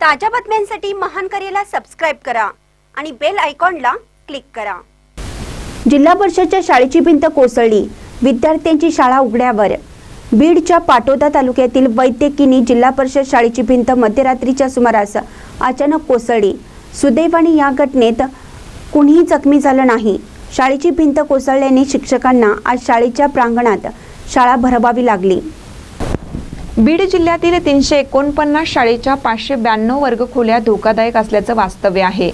ताज्या बातम्यांसाठी महान करेला सबस्क्राईब करा आणि बेल आयकॉनला क्लिक करा. जिल्हा परिषदच्या शाळेची भिंत कोसळली. विद्यार्थ्यांची शाळा उघड्यावर. बीडच्या पाटोदा तालुक्यातील वैद्यकिनी जिल्हा परिषद शाळेची भिंत मध्यरात्रीच्या सुमारास अचानक कोसळली. सुदैवाने या घटनेत कुणीही जखमी झालं नाही. शाळेची भिंत कोसळल्याने शिक्षकांना आज शाळेच्या प्रांगणात शाळा भरवावी लागली. बीड जिल्ह्यातील तीनशे एकोणपन्नास शाळेच्या पाचशे ब्याण्णव वर्गखोल्या धोकादायक असल्याचं वास्तव्य आहे.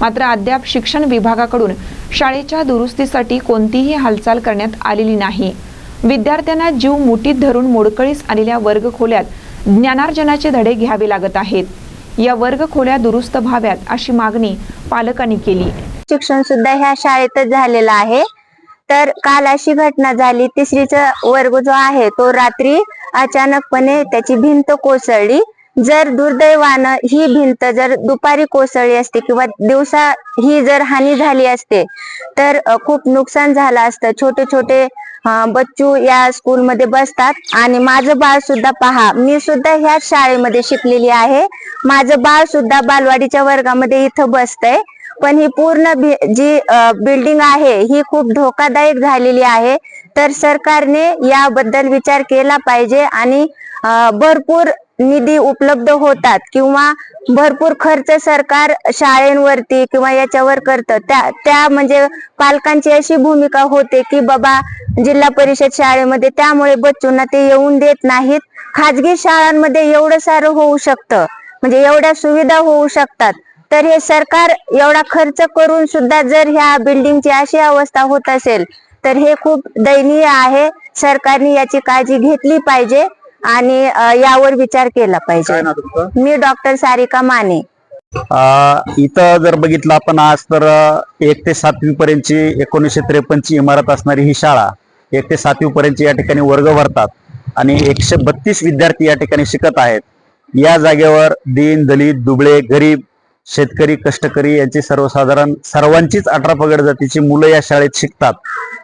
मात्र अद्याप शिक्षण विभागाकडून शाळेच्या दुरुस्तीसाठी कोणतीही हालचाल करण्यात आलेली नाही. विद्यार्थ्यांना जीव मुठीत धरून मोडकळीस आलेल्या वर्गखोल्यात ज्ञानार्जनाचे धडे घ्यावे लागत आहेत. या वर्गखोल्या दुरुस्त व्हाव्यात अशी मागणी पालकांनी केली. शिक्षण सुद्धा ह्या शाळेतच झालेलं आहे. तर काल अशी घटना झाली तिसरीचा वर्ग जो आहे तो रात्री अचानकपणे त्याची भिंत कोसळली. जर दुर्दैवानं ही भिंत जर दुपारी कोसळली असते किंवा दिवसा ही जर हानी झाली असते तर खूप नुकसान झालं असतं. छोटे छोटे बच्चू या स्कूलमध्ये बसतात आणि माझं बाळ सुद्धा पहा मी सुद्धा ह्या शाळेमध्ये शिकलेली आहे. माझं बाळ सुद्धा बालवाडीच्या वर्गामध्ये इथं बसतंय. पण ही पूर्ण जी बिल्डिंग आहे ही खूप धोकादायक झालेली आहे. तर सरकारने याबद्दल विचार केला पाहिजे आणि भरपूर निधी उपलब्ध होतात किंवा भरपूर खर्च सरकार शाळेंवरती किंवा याच्यावर करतं. त्या त्या म्हणजे पालकांची अशी भूमिका होते की बाबा जिल्हा परिषद शाळेमध्ये त्यामुळे बच्चूंना ते येऊन देत नाहीत. खाजगी शाळांमध्ये एवढं सारं होऊ शकतं. म्हणजे एवढ्या सुविधा होऊ शकतात. तर हे सरकार एवढा खर्च करून सुद्धा जर ह्या बिल्डिंगची अशी अवस्था होत असेल तर हे खूप दयनीय आहे. सरकारने याची काळजी घेतली पाहिजे आणि यावर विचार केला पाहिजे. मी डॉक्टर सारिका माने. आ, इथं जर बघितलं आपण आज तर एक ते सातवी पर्यंतची एकोणीसशे त्रेपन्नची इमारत असणारी ही शाळा एक ते सातवी पर्यंत या ठिकाणी वर्ग भरतात आणि एकशे बत्तीस विद्यार्थी या ठिकाणी शिकत आहेत. या जागेवर दीन दलित दुबळे गरीब शेतकरी कष्टकरी यांची सर्वसाधारण सर्वांचीच अठरा पगड जातीची मुलं या शाळेत शिकतात.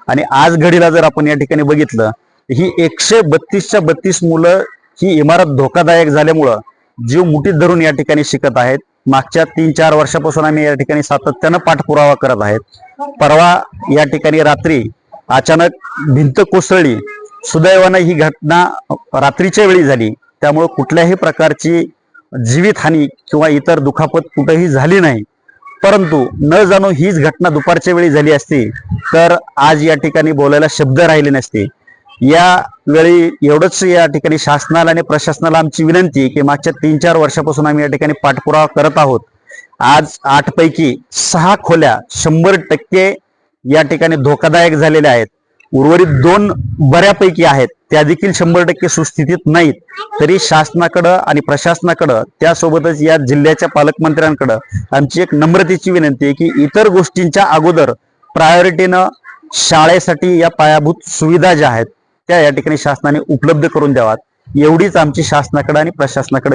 आणि आज घडीला जर आपण या ठिकाणी बघितलं ही एकशे बत्तीसच्या बत्तीस मुलं ही इमारत धोकादायक झाल्यामुळं जीव मुठीत धरून या ठिकाणी शिकत आहेत. मागच्या तीन चार वर्षापासून आम्ही या ठिकाणी सातत्यानं पाठपुरावा करत आहेत. परवा या ठिकाणी रात्री अचानक भिंत कोसळली. सुदैवानं ही घटना रात्रीच्या वेळी झाली. त्यामुळे कुठल्याही प्रकारची जीवितहानी किंवा इतर दुखापत कुठेही झाली नाही. परंतु न जाणो हीच घटना दुपारच्या वेळी झाली असती तर आज या ठिकाणी बोलायला शब्द राहिले नसते. या वेळी एवढंच या ठिकाणी शासनाला आणि प्रशासनाला आमची विनंती की मागच्या तीन चार वर्षापासून आम्ही या ठिकाणी पाठपुरावा करत आहोत. आज आठपैकी सहा खोल्या शंभर टक्के या ठिकाणी धोकादायक झालेल्या आहेत. उर्वरित दोन बऱ्यापैकी आहेत. त्या देखील शंभर टक्के सुस्थितीत नाहीत. तरी शासनाकडं आणि प्रशासनाकडं त्यासोबतच या जिल्ह्याच्या पालकमंत्र्यांकडं आमची एक नम्रतेची विनंती आहे की इतर गोष्टींच्या अगोदर प्रायोरिटीनं शाळेसाठी या पायाभूत सुविधा ज्या आहेत त्या या ठिकाणी शासनाने उपलब्ध करून द्यावात एवढीच आमची शासनाकडे आणि प्रशासनाकडे